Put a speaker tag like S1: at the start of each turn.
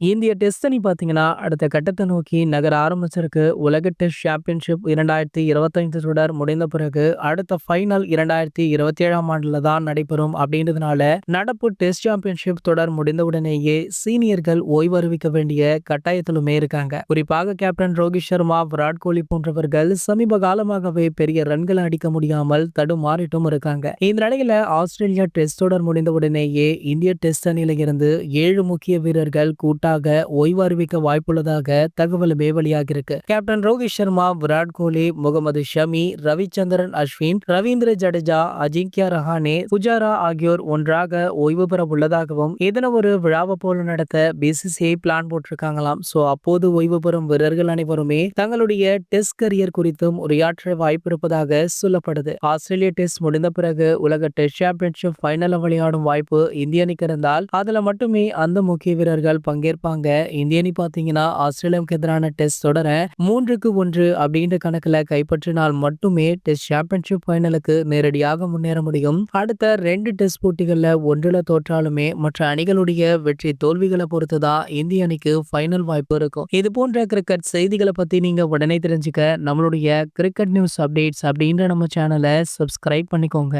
S1: இந்திய டெஸ்ட் அணி பார்த்தீங்கன்னா, அடுத்த கட்டத்தை நோக்கி நகர ஆரம்பிச்சிருக்கு. உலக டெஸ்ட் சாம்பியன்ஷிப் 2025 தொடர் முடிந்த பிறகு, அடுத்த ஃபைனல் 2027ஆம் ஆண்டுல தான் நடைபெறும் அப்படின்றதுனால, நடப்பு டெஸ்ட் சாம்பியன்ஷிப் தொடர் முடிந்தவுடனேயே சீனியர்கள் ஓய்வு அறிவிக்க வேண்டிய கட்டாயத்திலுமே இருக்காங்க. குறிப்பாக கேப்டன் ரோஹித் சர்மா, விராட் கோலி போன்றவர்கள் சமீப காலமாகவே பெரிய ரன்கள் அடிக்க முடியாமல் தடுமாறிட்டும் இருக்காங்க. இந்த நிலையில ஆஸ்திரேலியா டெஸ்ட் தொடர் முடிந்தவுடனேயே இந்திய டெஸ்ட் அணியில இருந்து ஏழு முக்கிய வீரர்கள் கூட்டாக ஓய்வு அறிவிக்க வாய்ப்புள்ளதாக தகவலுமே வெளியாகிருக்கு. கேப்டன் ரோஹித் சர்மா, விராட் கோலி, முகமது ஷமி, ரவிச்சந்திரன் அஸ்வின், ரவீந்திர ஜடேஜா, அஜிங்கியா ரஹானே, புஜாரா ஆகியோர் ஒன்றாக ஓய்வு பெற உள்ளதாகவும், இதன ஒரு விழாவை போல நடத்த பிசிசிஐ பிளான் போட்டிருக்காங்களாம். சோ அப்போது ஓய்வு பெறும் வீரர்கள் அனைவருமே தங்களுடைய டெஸ்ட் கரியர் குறித்தும் உரையாற்ற வாய்ப்பு இருப்பதாக சொல்லப்படுது. ஆஸ்திரேலிய டெஸ்ட் முடிந்த பிறகு உலக டெஸ்ட் சாம்பியன்ஷிப் ஃபைனல்ல விளையாடும் வாய்ப்பு இந்திய அணிக்கு இருந்தால், அதுல மட்டுமே அந்த முக்கிய வீரர்கள் இருப்பாங்க இந்திய அணி பார்த்தீங்கன்னா, ஆஸ்திரேலியாவுக்கு எதிரான டெஸ்ட் தொடர 3-1 அப்படின்ற கணக்குல கைப்பற்றினால் மட்டுமே டெஸ்ட் சாம்பியன்ஷிப் ஃபைனலுக்கு நேரடியாக முன்னேற முடியும். அடுத்த ரெண்டு டெஸ்ட் போட்டிகள்ல ஒன்றுல தோற்றாலுமே மற்ற அணிகளுடைய வெற்றி தோல்விகளை பொறுத்து தான் இந்திய அணிக்கு ஃபைனல் வாய்ப்பு இருக்கும். இது போன்ற கிரிக்கெட் செய்திகளை பத்தி நீங்க உடனே தெரிஞ்சுக்க நம்மளுடைய கிரிக்கெட் நியூஸ் அப்டேட்ஸ் அப்படின்ற நம்ம சேனலை சப்ஸ்கிரைப் பண்ணிக்கோங்க.